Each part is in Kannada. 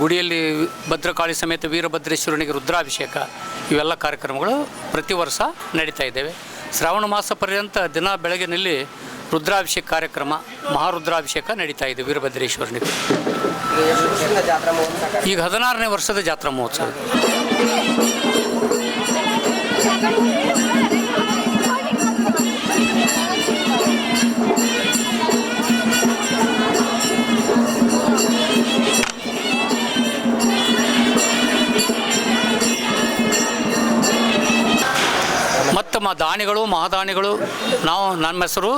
ಗುಡಿಯಲ್ಲಿ ಭದ್ರಕಾಳಿ ಸಮೇತ ವೀರಭದ್ರೇಶ್ವರನಿಗೆ ರುದ್ರಾಭಿಷೇಕ, ಇವೆಲ್ಲ ಕಾರ್ಯಕ್ರಮಗಳು ಪ್ರತಿ ವರ್ಷ ನಡೀತಾ ಇದ್ದೇವೆ. ಶ್ರಾವಣ ಮಾಸ ಪರ್ಯಂತ ದಿನ ಬೆಳಗಿನಲ್ಲಿ ರುದ್ರಾಭಿಷೇಕ ಕಾರ್ಯಕ್ರಮ, ಮಹಾರುದ್ರಾಭಿಷೇಕ ನಡೀತಾ ಇದೆ ವೀರಭದ್ರೇಶ್ವರನಿಗೆ. ಈಗ ಹದಿನಾರನೇ ವರ್ಷದ ಜಾತ್ರಾ ಮಹೋತ್ಸವ. ಮತ್ತು ಮ ದಾನಿಗಳು, ಮಹಾದಾನಿಗಳು, ನಾವು ನನ್ನ ಹೆಸರು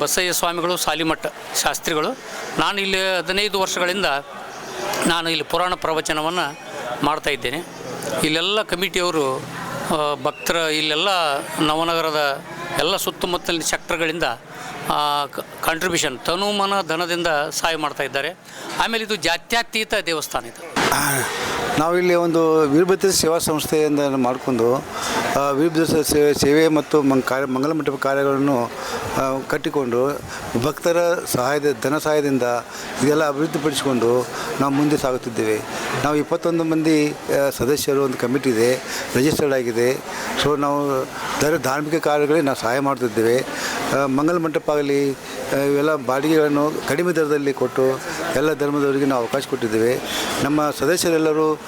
ಬಸಯ್ಯ ಸ್ವಾಮಿಗಳು, ಸಾಲಿಮಠ ಶಾಸ್ತ್ರಿಗಳು. ನಾನು ಇಲ್ಲಿ ಹದಿನೈದು ವರ್ಷಗಳಿಂದ ನಾನು ಇಲ್ಲಿ ಪುರಾಣ ಪ್ರವಚನವನ್ನು ಮಾಡ್ತಾ ಇದ್ದೇನೆ. ಇಲ್ಲೆಲ್ಲ ಕಮಿಟಿಯವರು ಭಕ್ತರ ಇಲ್ಲೆಲ್ಲ ನವನಗರದ ಎಲ್ಲ ಸುತ್ತಮುತ್ತಲಿನ ಚಕ್ರಗಳಿಂದ ಕಾಂಟ್ರಿಬ್ಯೂಷನ್ ತನು ಮನ ಧನದಿಂದ ಸಹಾಯ ಮಾಡ್ತಾ ಇದ್ದಾರೆ. ಆಮೇಲೆ ಇದು ಜಾತ್ಯತೀತ ದೇವಸ್ಥಾನ ಇದು. ನಾವಿಲ್ಲಿ ಒಂದು ವೀರಭದ್ರ ಸೇವಾ ಸಂಸ್ಥೆಯಿಂದ ಮಾಡಿಕೊಂಡು ವೀರಭದ್ರ ಸೇವೆ ಸೇವೆ ಮತ್ತು ಮಂಗ್ ಕಾರ್ಯ, ಮಂಗಲ ಮಂಟಪ ಕಾರ್ಯಗಳನ್ನು ಕಟ್ಟಿಕೊಂಡು, ಭಕ್ತರ ಸಹಾಯದ, ಧನ ಸಹಾಯದಿಂದ ಇದೆಲ್ಲ ಅಭಿವೃದ್ಧಿಪಡಿಸಿಕೊಂಡು ನಾವು ಮುಂದೆ ಸಾಗುತ್ತಿದ್ದೇವೆ. ನಾವು ಇಪ್ಪತ್ತೊಂದು ಮಂದಿ ಸದಸ್ಯರು ಒಂದು ಕಮಿಟಿ ಇದೆ ರಿಜಿಸ್ಟರ್ಡ್ ಆಗಿದೆ. ಸೊ ನಾವು ಧಾರ್ಮಿಕ ಕಾರ್ಯಗಳಿಗೆ ನಾವು ಸಹಾಯ ಮಾಡ್ತಿದ್ದೇವೆ. ಮಂಗಲ ಮಂಟಪ ಆಗಲಿ ಇವೆಲ್ಲ ಬಾಡಿಗೆಗಳನ್ನು ಕಡಿಮೆ ದರದಲ್ಲಿ ಕೊಟ್ಟು ಎಲ್ಲ ಧರ್ಮದವರಿಗೆ ನಾವು ಅವಕಾಶ ಕೊಟ್ಟಿದ್ದೇವೆ. ನಮ್ಮ ಸದಸ್ಯರೆಲ್ಲರೂ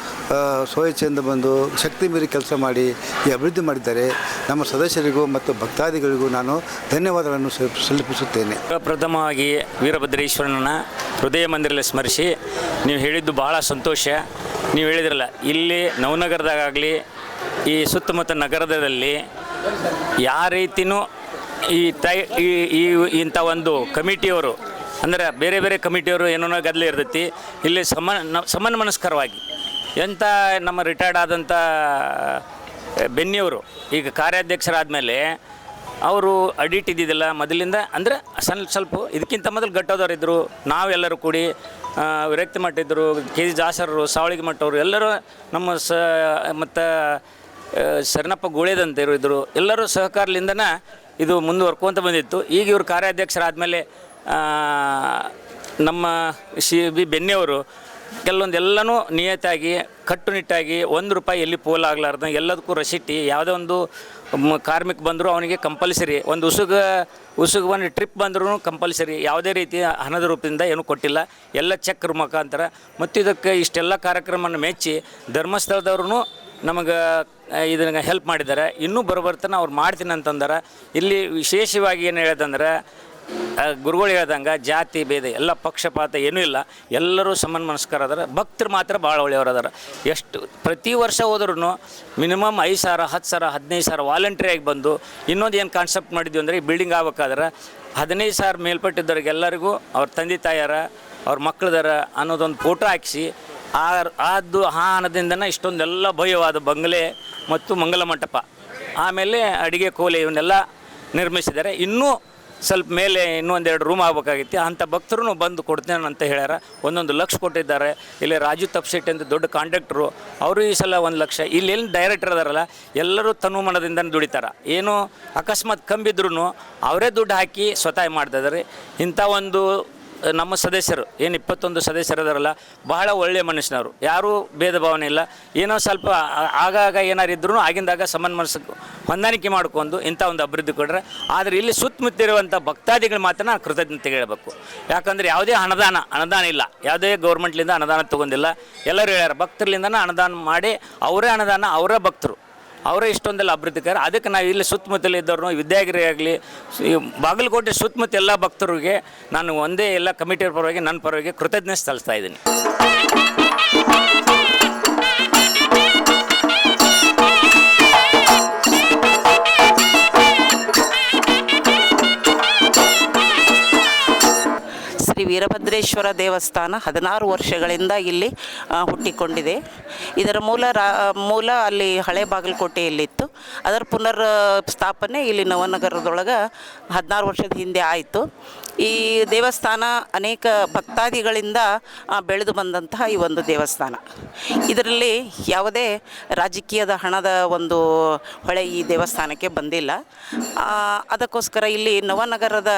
ಸ್ವಯಚ್ಛೆಯಿಂದ ಬಂದು ಶಕ್ತಿ ಮೀರಿ ಕೆಲಸ ಮಾಡಿ ಈ ಅಭಿವೃದ್ಧಿ ಮಾಡಿದ್ದಾರೆ. ನಮ್ಮ ಸದಸ್ಯರಿಗೂ ಮತ್ತು ಭಕ್ತಾದಿಗಳಿಗೂ ನಾನು ಧನ್ಯವಾದಗಳನ್ನು ಸಲ್- ಸಲ್ಲಿಸುತ್ತೇನೆ. ಪ್ರಥಮವಾಗಿ ವೀರಭದ್ರೇಶ್ವರನ ಹೃದಯ ಮಂದಿರಲ್ಲಿ ಸ್ಮರಿಸಿ, ನೀವು ಹೇಳಿದ್ದು ಬಹಳ ಸಂತೋಷ. ನೀವು ಹೇಳಿದ್ರಲ್ಲ, ಇಲ್ಲಿ ನವನಗರದಾಗಲಿ ಈ ಸುತ್ತಮುತ್ತ ನಗರದಲ್ಲಿ, ಯಾವ ರೀತಿನೂ ಈ ತೈ, ಈ ಈ, ಇಂಥ ಒಂದು ಕಮಿಟಿಯವರು, ಅಂದರೆ ಬೇರೆ ಬೇರೆ ಕಮಿಟಿಯವರು ಏನೋ ಗದ್ದಲ ಇರ್ತೈತಿ, ಇಲ್ಲಿ ಸಮ ಸಮನ್ ಮನಸ್ಕರವಾಗಿ ಎಂಥ ನಮ್ಮ ರಿಟೈರ್ಡ್ ಆದಂಥ ಬೆನ್ನಿಯವರು, ಈಗ ಕಾರ್ಯಾಧ್ಯಕ್ಷರಾದಮೇಲೆ, ಅವರು ಅಡಿಟ್ ಇದ್ದಿದ್ದಿಲ್ಲ ಮೊದಲಿಂದ, ಅಂದರೆ ಸ್ವಲ್ಪ ಸ್ವಲ್ಪ ಇದಕ್ಕಿಂತ ಮೊದಲು ಗಟ್ಟೋದವ್ರು ಇದ್ದರು ನಾವೆಲ್ಲರೂ ಕೂಡಿ ವಿರಕ್ತಿ ಮಠ ಇದ್ದರು ಕೆ ಜಿ ಜಾಸರರು ಸಾವಳಿಗೆ ಮಠವರು ಎಲ್ಲರೂ ನಮ್ಮ ಸ, ಮತ್ತು ಶರಣಪ್ಪ ಗೋಳೆದಂತರು ಇದ್ದರು ಎಲ್ಲರೂ ಸಹಕಾರಲಿಂದನ ಇದು ಮುಂದುವರ್ಕೊಂತ ಬಂದಿತ್ತು. ಈಗ ಇವರು ಕಾರ್ಯಾಧ್ಯಕ್ಷರಾದಮೇಲೆ ನಮ್ಮ ಸಿ ಬಿ ಬೆನ್ನೆಯವರು ಕೆಲವೊಂದು ಎಲ್ಲನೂ ನಿಯತಾಗಿ ಕಟ್ಟುನಿಟ್ಟಾಗಿ ಒಂದು ರೂಪಾಯಿ ಎಲ್ಲಿ ಪೋಲ್ ಆಗ್ಲಾರ್ದ ಎಲ್ಲದಕ್ಕೂ ರಸೀಟಿ ಯಾವುದೇ ಒಂದು ಕಾರ್ಮಿಕ ಬಂದರೂ ಅವನಿಗೆ ಕಂಪಲ್ಸರಿ, ಒಂದು ಉಸುಗ ಉಸುಗ ಒಂದು ಟ್ರಿಪ್ ಬಂದರೂ ಕಂಪಲ್ಸರಿ, ಯಾವುದೇ ರೀತಿ ಹಣದ ರೂಪದಿಂದ ಏನೂ ಕೊಟ್ಟಿಲ್ಲ, ಎಲ್ಲ ಚೆಕ್ ಮುಖಾಂತರ. ಮತ್ತು ಇದಕ್ಕೆ ಇಷ್ಟೆಲ್ಲ ಕಾರ್ಯಕ್ರಮವನ್ನು ಮೆಚ್ಚಿ ಧರ್ಮಸ್ಥಳದವ್ರೂ ನಮಗೆ ಇದನ್ನು ಹೆಲ್ಪ್ ಮಾಡಿದ್ದಾರೆ ಇನ್ನೂ ಬರೋಬರ್ತನ ಅವ್ರು ಮಾಡ್ತೀನಿ ಅಂತಂದ್ರೆ. ಇಲ್ಲಿ ವಿಶೇಷವಾಗಿ ಏನು ಹೇಳ್ದಂದ್ರೆ ಗುರುಗಳು ಹೇಳ್ದಂಗೆ ಜಾತಿ, ಭೇದ ಎಲ್ಲ ಪಕ್ಷಪಾತ ಏನೂ ಇಲ್ಲ. ಎಲ್ಲರೂ ಸಮನ್ ಮನಸ್ಕರ ಅದರ. ಭಕ್ತರು ಮಾತ್ರ ಭಾಳ ಒಳ್ಳೆಯವರು ಅದಾರ. ಎಷ್ಟು, ಪ್ರತಿ ವರ್ಷ ಹೋದ್ರೂ ಮಿನಿಮಮ್ ಐದು ಸಾವಿರ, ಹತ್ತು ಸಾವಿರ, ಹದಿನೈದು ಸಾವಿರ ವಾಲಂಟ್ರಿಯಾಗಿ ಬಂದು ಇನ್ನೊಂದು ಏನು ಕಾನ್ಸೆಪ್ಟ್ ಮಾಡಿದ್ವಿ ಅಂದರೆ ಈ ಬಿಲ್ಡಿಂಗ್ ಆಗ್ಬೇಕಾದ್ರೆ ಹದಿನೈದು ಸಾವಿರ ಮೇಲ್ಪಟ್ಟಿದ್ದವ್ರಿಗೆಲ್ಲರಿಗೂ ಅವ್ರ ತಂದೆ ತಾಯಾರ ಅವ್ರ ಮಕ್ಕಳದಾರ ಅನ್ನೋದೊಂದು ಫೋಟೋ ಹಾಕಿಸಿ ಆ ಅದು ಆ ಇಷ್ಟೊಂದೆಲ್ಲ ಭಯವಾದ ಬಂಗಲೆ ಮತ್ತು ಮಂಗಲ ಮಂಟಪ. ಆಮೇಲೆ ಅಡಿಗೆ ಕೋಲೆ ಇವನ್ನೆಲ್ಲ ನಿರ್ಮಿಸಿದ್ದಾರೆ. ಇನ್ನೂ ಸ್ವಲ್ಪ ಮೇಲೆ ಇನ್ನೂ ಒಂದೆರಡು ರೂಮ್ ಆಗಬೇಕಾಗಿತ್ತು. ಅಂಥ ಭಕ್ತರು ಬಂದು ಕೊಡ್ತೇನೆ ಅಂತ ಹೇಳ್ಯಾರ. ಒಂದೊಂದು ಲಕ್ಷ ಕೊಟ್ಟಿದ್ದಾರೆ. ಇಲ್ಲಿ ರಾಜು ತಪ್ಸೆಟ್ ಅಂತ ದೊಡ್ಡ ಕಾಂಡಕ್ಟ್ರು ಅವರು ಈ ಸಲ ಒಂದು ಲಕ್ಷ. ಇಲ್ಲಿ ಎಲ್ಲಿ ಡೈರೆಕ್ಟರ್ ಅದಾರಲ್ಲ, ಎಲ್ಲರೂ ತನುಮನದಿಂದ ದುಡಿತಾರೆ. ಏನು ಅಕಸ್ಮಾತ್ ಕಂಬಿದ್ರು ಅವರೇ ದುಡ್ಡು ಹಾಕಿ ಸ್ವತಃ ಮಾಡ್ತಾ ಇದ್ದಾರೆ. ಇಂಥ ಒಂದು ನಮ್ಮ ಸದಸ್ಯರು, ಏನು ಇಪ್ಪತ್ತೊಂದು ಸದಸ್ಯರದಾರಲ್ಲ ಬಹಳ ಒಳ್ಳೆಯ ಮನುಷ್ಯನವರು. ಯಾರೂ ಭೇದ ಭಾವನೆ ಇಲ್ಲ. ಏನೋ ಸ್ವಲ್ಪ ಆಗಾಗ ಏನಾರು ಇದ್ರೂ ಆಗಿಂದಾಗ ಮನಸ್ಸು ಹೊಂದಾಣಿಕೆ ಮಾಡ್ಕೊಂಡು ಇಂಥ ಒಂದು ಅಭಿವೃದ್ಧಿ ಕೊಡ್ರೆ ಆದರೆ ಇಲ್ಲಿ ಸುತ್ತಮುತ್ತಿರುವಂಥ ಭಕ್ತಾದಿಗಳು ಮಾತ್ರ ನಾನು ಕೃತಜ್ಞತೆ ಹೇಳಬೇಕು. ಯಾಕಂದರೆ ಯಾವುದೇ ಅನುದಾನ ಅನುದಾನ ಇಲ್ಲ. ಯಾವುದೇ ಗೌರ್ಮೆಂಟ್ಲಿಂದ ಅನುದಾನ ತೊಗೊಂಡಿಲ್ಲ. ಎಲ್ಲರೂ ಹೇಳ್ಯಾರ, ಭಕ್ತರ್ಲಿಂದನೇ ಅನುದಾನ ಮಾಡಿ, ಅವರೇ ಅನುದಾನ, ಅವರೇ ಭಕ್ತರು. ಅವರೇ ಇಷ್ಟೊಂದೆಲ್ಲ ಅಭಿವೃದ್ಧಿಕಾರ ಅದಕ್ಕೆ ನಾವು ಇಲ್ಲಿ ಸುತ್ತಮುತ್ತಲು ಇದ್ದವ್ರು ವಿದ್ಯಾಗಿರಿ ಆಗಲಿ ಬಾಗಲಕೋಟೆ ಸುತ್ತಮುತ್ತ ಎಲ್ಲ ಭಕ್ತರಿಗೆ ನಾನು ಒಂದೇ ಎಲ್ಲ ಕಮಿಟಿಯ ಪರವಾಗಿ, ನನ್ನ ಪರವಾಗಿ ಕೃತಜ್ಞತೆ ಸಲ್ಲಿಸ್ತಾ ಇದ್ದೀನಿ. ವೀರಭದ್ರೇಶ್ವರ ದೇವಸ್ಥಾನ ಹದಿನಾರು ವರ್ಷಗಳಿಂದ ಇಲ್ಲಿ ಹುಟ್ಟಿಕೊಂಡಿದೆ. ಇದರ ಮೂಲ ರಾ, ಮೂಲ ಅಲ್ಲಿ ಹಳೆ ಬಾಗಲಕೋಟೆಯಲ್ಲಿತ್ತು. ಅದರ ಪುನರ್ ಸ್ಥಾಪನೆ ಇಲ್ಲಿ ನವನಗರದೊಳಗೆ ಹದಿನಾರು ವರ್ಷದ ಹಿಂದೆ ಆಯಿತು. ಈ ದೇವಸ್ಥಾನ ಅನೇಕ ಭಕ್ತಾದಿಗಳಿಂದ ಬೆಳೆದು ಬಂದಂತಹ ಈ ಒಂದು ದೇವಸ್ಥಾನ. ಇದರಲ್ಲಿ ಯಾವುದೇ ರಾಜಕೀಯದ ಹಣದ ಒಂದು ಹೊಳೆ ಈ ದೇವಸ್ಥಾನಕ್ಕೆ ಬಂದಿಲ್ಲ. ಅದಕ್ಕೋಸ್ಕರ ಇಲ್ಲಿ ನವನಗರದ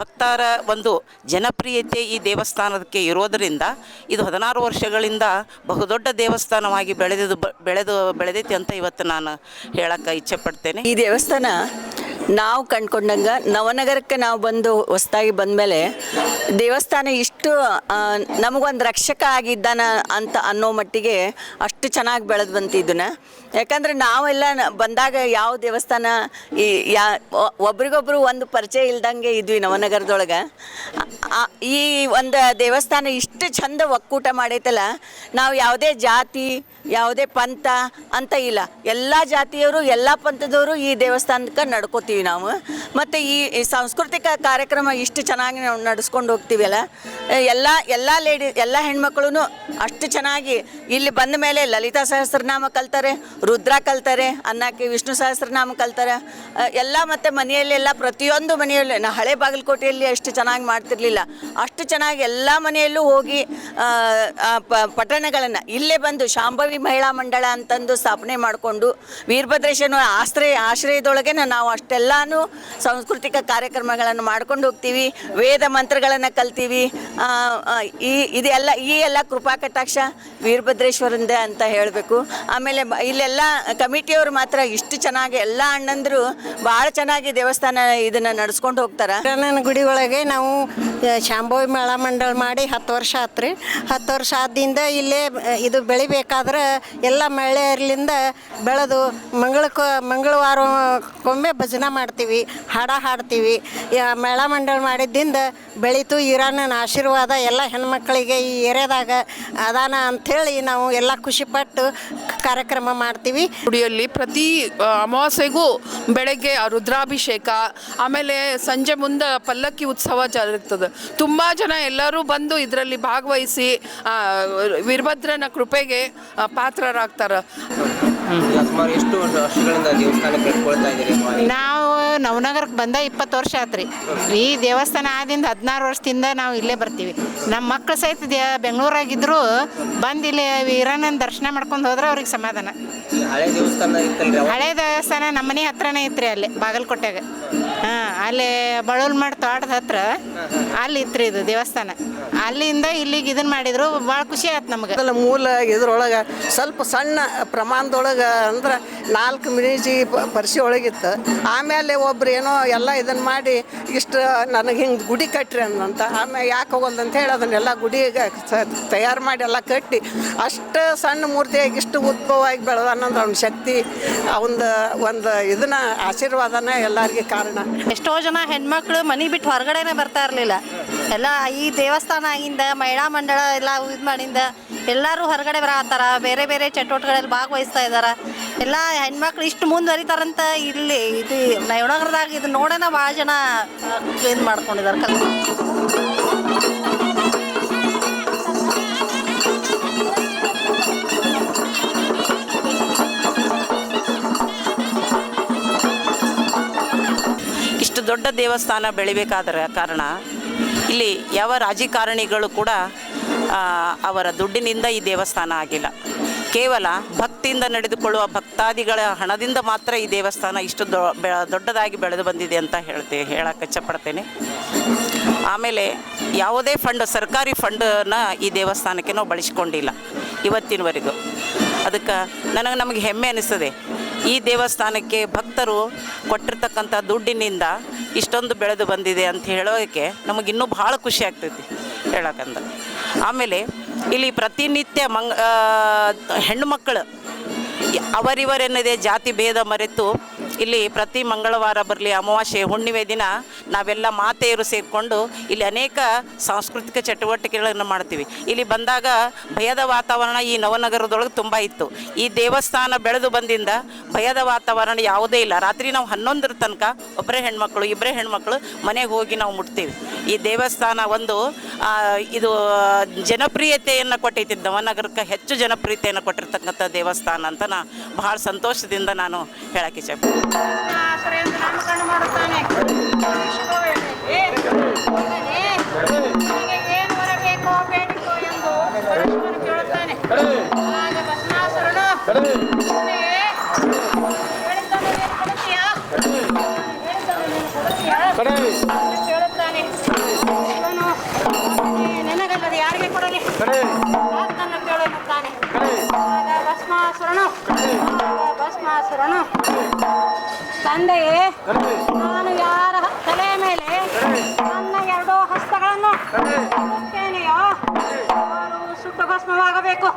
ಭಕ್ತರ ಒಂದು ಜನಪ್ರಿಯತೆ ಈ ದೇವಸ್ಥಾನಕ್ಕೆ ಇರೋದರಿಂದ, ಇದು ಹದಿನಾರು ವರ್ಷಗಳಿಂದ ಬಹುದೊಡ್ಡ ದೇವಸ್ಥಾನವಾಗಿ ಬೆಳೆದಿದ್ದು, ಬ- ಬೆಳೆದು, ಬೆಳೆದೈತಿ ಅಂತ ಇವತ್ತು ನಾನು ಹೇಳಕ್ಕೆ ಇಚ್ಛೆ ಪಡ್ತೇನೆ. ಈ ದೇವಸ್ಥಾನ ನಾವು ಕಂಡ್ಕೊಂಡಂಗ ನವನಗರಕ್ಕೆ ನಾವು ಬಂದು ಹೊಸ್ದಾಗಿ ಬಂದಮೇಲೆ ದೇವಸ್ಥಾನ ಇಷ್ಟು ನಮಗೊಂದು ರಕ್ಷಕ ಆಗಿದ್ದಾನ ಅಂತ ಅನ್ನೋ ಮಟ್ಟಿಗೆ ಅಷ್ಟು ಚೆನ್ನಾಗಿ ಬೆಳೆದು ಬಂತಿದ್ದನ್ನ ಯಾಕಂದ್ರೆ ನಾವೆಲ್ಲ ಬಂದಾಗ ಯಾವ ದೇವಸ್ಥಾನ, ಈ, ಯಾ ಒಬ್ರಿಗೊಬ್ರು ಒಂದು ಪರಿಚಯ ಇಲ್ದಂಗೆ ಇದ್ವಿ ನವನಗರದೊಳಗೆ. ಈ ಒಂದು ದೇವಸ್ಥಾನ ಇಷ್ಟು ಚಂದ ಒಕ್ಕೂಟ ಮಾಡೈತಲ್ಲ, ನಾವು ಯಾವುದೇ ಜಾತಿ, ಯಾವುದೇ ಪಂಥ ಅಂತ ಇಲ್ಲ. ಎಲ್ಲ ಜಾತಿಯವರು, ಎಲ್ಲ ಪಂಥದವರು ಈ ದೇವಸ್ಥಾನಕ್ಕೆ ನಡ್ಕೋತೀವಿ ನಾವು. ಮತ್ತು ಈ ಸಾಂಸ್ಕೃತಿಕ ಕಾರ್ಯಕ್ರಮ ಇಷ್ಟು ಚೆನ್ನಾಗಿ ನಾವು ನಡೆಸ್ಕೊಂಡು ಹೋಗ್ತೀವಲ್ಲ ಎಲ್ಲ ಎಲ್ಲ ಲೇಡಿ ಎಲ್ಲ ಹೆಣ್ಮಕ್ಳು ಅಷ್ಟು ಚೆನ್ನಾಗಿ ಇಲ್ಲಿ ಬಂದ ಮೇಲೆ ಲಲಿತಾ ಸಹಸ್ರನಾಮ ಕಲ್ತಾರೆ ರುದ್ರ ಕಲ್ತಾರೆ ಅನ್ನಕ್ಕೆ ವಿಷ್ಣು ಸಹಸ್ರನಾಮ ಕಲ್ತಾರೆ. ಎಲ್ಲ ಮತ್ತು ಮನೆಯಲ್ಲೆಲ್ಲ ಪ್ರತಿಯೊಂದು ಮನೆಯಲ್ಲಿ ನಾ ಹಳೆ ಬಾಗಲಕೋಟೆಯಲ್ಲಿ ಅಷ್ಟು ಚೆನ್ನಾಗಿ ಮಾಡ್ತಿರ್ಲಿಲ್ಲ. ಅಷ್ಟು ಚೆನ್ನಾಗಿ ಎಲ್ಲ ಮನೆಯಲ್ಲೂ ಹೋಗಿ ಆ, ಆ, ಪ ಪಟ್ಟಣಗಳನ್ನು ಇಲ್ಲೇ ಬಂದು ಶಾಂಭವಿ ಮಹಿಳಾ ಮಂಡಳ ಅಂತಂದು ಸ್ಥಾಪನೆ ಮಾಡಿಕೊಂಡು ವೀರಭದ್ರೇಶನ ಆಶ್ರಯ ಆಶ್ರಯದೊಳಗೆ ನಾವು ಅಷ್ಟೆಲ್ಲಾನು ಸಾಂಸ್ಕೃತಿಕ ಕಾರ್ಯಕ್ರಮಗಳನ್ನು ಮಾಡ್ಕೊಂಡು ಹೋಗ್ತೀವಿ, ವೇದ ಮಂತ್ರಗಳನ್ನು ಕಲ್ತೀವಿ. ಈ, ಇದೆಲ್ಲ, ಈ ಎಲ್ಲ ಕೃಪಾ ಕಟಾಕ್ಷ ವೀರಭದ್ರೇಶ್ವರಂದೇ ಅಂತ ಹೇಳಬೇಕು. ಆಮೇಲೆ ಇಲ್ಲೆಲ್ಲ ಕಮಿಟಿಯವರು ಮಾತ್ರ ಇಷ್ಟು ಚೆನ್ನಾಗಿ, ಎಲ್ಲ ಅಣ್ಣಂದರು ಭಾಳ ಚೆನ್ನಾಗಿ ದೇವಸ್ಥಾನ ಇದನ್ನು ನಡೆಸ್ಕೊಂಡು ಹೋಗ್ತಾರೆ. ಕಣ್ಣನ ಗುಡಿ ಒಳಗೆ ನಾವು ಶಾಂಭವಿ ಮೇಳ ಮಂಡಳ ಮಾಡಿ ಹತ್ತು ವರ್ಷ ಆತ್ರಿ. ಹತ್ತು ವರ್ಷ ಆದಿಂದ ಇಲ್ಲೇ ಇದು ಬೆಳಿಬೇಕಾದ್ರೆ ಎಲ್ಲ ಮಹಿಳೆಯರ್ಲಿಂದ ಬೆಳೆದು ಮಂಗಳಕ್ಕೆ ಮಂಗಳವಾರಕ್ಕೊಮ್ಮೆ ಭಜನೆ ಮಾಡ್ತೀವಿ ಹಾಡ ಹಾಡ್ತೀವಿ. ಯಾ- ಮೇಳ ಮಂಡಳ ಮಾಡಿದ್ದಿಂದ ಬೆಳೀತು ಇರಾನನ ಆಶೀರ್ವಾದ ಎಲ್ಲ ಹೆಣ್ಮಕ್ಳಿಗೆ ಈ ಏರಿಯಾದಾಗ ಅದಾನ ಅಂಥೇಳಿ ನಾವು ಎಲ್ಲ ಖುಷಿಪಟ್ಟು ಕಾರ್ಯಕ್ರಮ ಮಾಡ್ತೀವಿ. ಗುಡಿಯಲ್ಲಿ ಪ್ರತಿ ಅಮಾವಾಸ್ಯೆಗೂ ಬೆಳಗ್ಗೆ ಆ ರುದ್ರಾಭಿಷೇಕ ಆಮೇಲೆ ಸಂಜೆ ಮುಂದೆ ಪಲ್ಲಕ್ಕಿ ಉತ್ಸವ ಜರುಗ್ತದೆ. ತುಂಬ ಜನ ಎಲ್ಲರೂ ಬಂದು ಇದರಲ್ಲಿ ಭಾಗವಹಿಸಿ ವೀರಭದ್ರನ ಕೃಪೆಗೆ ಪಾತ್ರರಾಗ್ತಾರೆ. ಎಷ್ಟು ವರ್ಷಗಳಿಂದ ನಾವು ನವನಗರಕ್ಕೆ ಬಂದ ಇಪ್ಪತ್ತು ವರ್ಷ ಆತ್ರಿ. ಈ ದೇವಸ್ಥಾನ ಆದಿಂದ ಹದಿನಾರು ವರ್ಷದಿಂದ ನಾವು ಇಲ್ಲೇ ಬರ್ತೀವಿ. ನಮ್ಮ ಮಕ್ಕಳು ಸಹಿತ ದೇ ಬೆಂಗಳೂರಾಗಿದ್ರು ಬಂದು ಇಲ್ಲಿ ವೀರಣ್ಣನ ದರ್ಶನ ಮಾಡ್ಕೊಂಡು ಹೋದ್ರೆ ಅವ್ರಿಗೆ ಸಮಾಧಾನ. ಹಳೆ ದೇವಸ್ಥಾನ ನಮ್ಮ ಮನೆ ಹತ್ರನೇ ಐತ್ರಿ ಅಲ್ಲಿ ಬಾಗಲಕೋಟೆಗೆ. ಹಾಂ ಅಲ್ಲಿ ಬಳೂಲ್ ಮಾಡಿ ತೋಟದ ಹತ್ರ ಅಲ್ಲಿ ಇತ್ರಿ ಇದು ದೇವಸ್ಥಾನ. ಅಲ್ಲಿಂದ ಇಲ್ಲಿಗೆ ಇದನ್ನ ಮಾಡಿದ್ರು ಭಾಳ ಖುಷಿ ಆಯ್ತು ನಮ್ಗೆ. ಮೊದಲ ಮೂಲ ಇದ್ರೊಳಗೆ ಸ್ವಲ್ಪ ಸಣ್ಣ ಪ್ರಮಾಣದೊಳಗೆ ಅಂದ್ರೆ ನಾಲ್ಕು ಮಿನಿಜಿ ಪರಿಸಿ ಒಳಗಿತ್ತು. ಆಮೇಲೆ ಒಬ್ರು ಏನೋ ಎಲ್ಲ ಇದನ್ನು ಮಾಡಿ ಇಷ್ಟು ನನಗೆ ಹಿಂಗೆ ಗುಡಿ ಕಟ್ರಿ ಅಂದಂತ ಆಮೇಲೆ ಯಾಕೆ ಹೋಗಲ್ದು ಅಂತ ಹೇಳಿ ಅದನ್ನೆಲ್ಲ ಗುಡಿಗೆ ತಯಾರು ಮಾಡಿ ಎಲ್ಲ ಕಟ್ಟಿ ಅಷ್ಟು ಸಣ್ಣ ಮೂರ್ತಿಯಾಗಿ ಇಷ್ಟು ಉದ್ಭವವಾಗಿ ಅನ್ನೋದು ಅವ್ನ ಶಕ್ತಿ ಅವನ ಒಂದು ಇದನ್ನ, ಆಶೀರ್ವಾದನ ಎಲ್ಲರಿಗೆ ಕಾರಣ. ಎಷ್ಟೋ ಜನ ಹೆಣ್ಮಕ್ಳು ಮನೆ ಬಿಟ್ಟು ಹೊರಗಡೆನೆ ಬರ್ತಾ ಇರಲಿಲ್ಲ. ಎಲ್ಲ ಈ ದೇವಸ್ಥಾನ ಆಗಿಂದ, ಮಹಿಳಾ ಮಂಡಳ ಎಲ್ಲ ಇದು ಮಾಡಿಂದ ಎಲ್ಲರೂ ಹೊರಗಡೆ ಬರತ್ತಾರ ಬೇರೆ ಬೇರೆ ಚಟುವಟಿಕೆಗಳಲ್ಲಿ ಭಾಗವಹಿಸ್ತಾ ಇದ್ದಾರೆ ಎಲ್ಲ ಹೆಣ್ಮಕ್ಳು ಇಷ್ಟು ಮುಂದುವರಿತಾರಂತ ಇಲ್ಲಿ ಇದು ನಯನಗರದಾಗ ಇದು ನೋಡೋಣ ಭಾಳ ಜನ ಇದು ಮಾಡ್ಕೊಂಡಿದ್ದಾರೆ ಕಲ್ತು ಇಷ್ಟು ದೊಡ್ಡ ದೇವಸ್ಥಾನ ಬೆಳಿಬೇಕಾದ ಕಾರಣ ಇಲ್ಲಿ ಯಾವ ರಾಜಕಾರಣಿಗಳು ಕೂಡ ಅವರ ದುಡ್ಡಿನಿಂದ ಈ ದೇವಸ್ಥಾನ ಆಗಿಲ್ಲ. ಕೇವಲ ಭಕ್ತಿಯಿಂದ ನಡೆದುಕೊಳ್ಳುವ ಭಕ್ತಾದಿಗಳ ಹಣದಿಂದ ಮಾತ್ರ ಈ ದೇವಸ್ಥಾನ ಇಷ್ಟು ದೊಡ್ಡದಾಗಿ ಬೆಳೆದು ಬಂದಿದೆ ಅಂತ ಹೇಳ್ತೇವೆ ಹೇಳಕ್ಕೆ ಇಚ್ಛಪಡ್ತೇನೆ. ಆಮೇಲೆ ಯಾವುದೇ ಫಂಡ್, ಸರ್ಕಾರಿ ಫಂಡನ್ನು ಈ ದೇವಸ್ಥಾನಕ್ಕೆ ನಾವು ಬಳಸ್ಕೊಂಡಿಲ್ಲ ಇವತ್ತಿನವರೆಗೂ. ಅದಕ್ಕೆ ನನಗೆ ನಮಗೆ ಹೆಮ್ಮೆ ಅನಿಸ್ತದೆ. ಈ ದೇವಸ್ಥಾನಕ್ಕೆ ಭಕ್ತರು ಕೊಟ್ಟಿರ್ತಕ್ಕಂಥ ದುಡ್ಡಿನಿಂದ ಇಷ್ಟೊಂದು ಬೆಳೆದು ಬಂದಿದೆ ಅಂತ ಹೇಳೋದಕ್ಕೆ ಇನ್ನೂ ಭಾಳ ಖುಷಿ ಆಗ್ತೈತಿ ಹೇಳಕ್ಕಂತ ಆಮೇಲೆ ಇಲ್ಲಿ ಪ್ರತಿನಿತ್ಯ ಮಂಗ ಹೆಣ್ಣು ಮಕ್ಕಳು ಅವರಿವರೆನ್ನದೇ ಜಾತಿ ಭೇದ ಮರೆತು ಇಲ್ಲಿ ಪ್ರತಿ ಮಂಗಳವಾರ ಬರಲಿ ಅಮಾವಾಸ್ಯೆ, ಹುಣ್ಣಿಮೆ ದಿನ ನಾವೆಲ್ಲ ಮಾತೆಯರು ಸೇರಿಕೊಂಡು ಇಲ್ಲಿ ಅನೇಕ ಸಾಂಸ್ಕೃತಿಕ ಚಟುವಟಿಕೆಗಳನ್ನು ಮಾಡ್ತೀವಿ. ಇಲ್ಲಿ ಬಂದಾಗ ಭಯದ ವಾತಾವರಣ ಈ ನವನಗರದೊಳಗೆ ತುಂಬ ಇತ್ತು. ಈ ದೇವಸ್ಥಾನ ಬೆಳೆದು ಬಂದಿಂದ ಭಯದ ವಾತಾವರಣ ಯಾವುದೇ ಇಲ್ಲ. ರಾತ್ರಿ ನಾವು ಹನ್ನೊಂದರ ತನಕ ಒಬ್ಬರೇ ಹೆಣ್ಮಕ್ಳು, ಇಬ್ಬರೇ ಹೆಣ್ಮಕ್ಳು ಮನೆಗೆ ಹೋಗಿ ನಾವು ಮುಟ್ತೀವಿ. ಈ ದೇವಸ್ಥಾನ ಒಂದು ಇದು ಜನಪ್ರಿಯತೆಯನ್ನು ಕೊಟ್ಟೈತಿ. ನವನಗರಕ್ಕೆ ಹೆಚ್ಚು ಜನಪ್ರಿಯತೆಯನ್ನು ಕೊಟ್ಟಿರ್ತಕ್ಕಂಥ ದೇವಸ್ಥಾನ ಅಂತ ನಾ ಭಾಳ ಸಂತೋಷದಿಂದ ನಾನು ಹೇಳಕ್ಕೆ ಇಚ್ಛೆ ಮಗನೇ, ನಿನಗೆ ಏನು ಬರಬೇಕೋ ಬೇಡಿಕೋ ಎಂದು ಪರಶುರಾಮ ಕೇಳುತ್ತಾನೆ ಆಗ ಭಸ್ಮಾಸುರನು "ಮಗನೇ, ಹೇಳಿದ್ದನ್ನು ನೀನು ಕೊಡುತ್ತೀಯಾ? ಹೇಳಿದ್ದನ್ನು ನೀನು ಕೊಡುತ್ತೀಯಾ?" ಕೇಳುತ್ತಾನೆ ಶಿವನು "ಏ, ಯಾರಿಗೆ ಕೊಡಲಿ ಮಾತನ್ನು ಕೇಳು ಎನ್ನುತ್ತಾನೆ ಆಗ ಭಸ್ಮಾಸುರನು ಭಸ್ಮಾಸುರನು. ತಂದೆಯೇ ನಾನು ಯಾರ ತಲೆಯ ಮೇಲೆ ನನ್ನ ಎರಡೂ ಹಸ್ತಗಳನ್ನು ಸುಟ್ಟು ಭಸ್ಮವಾಗಬೇಕು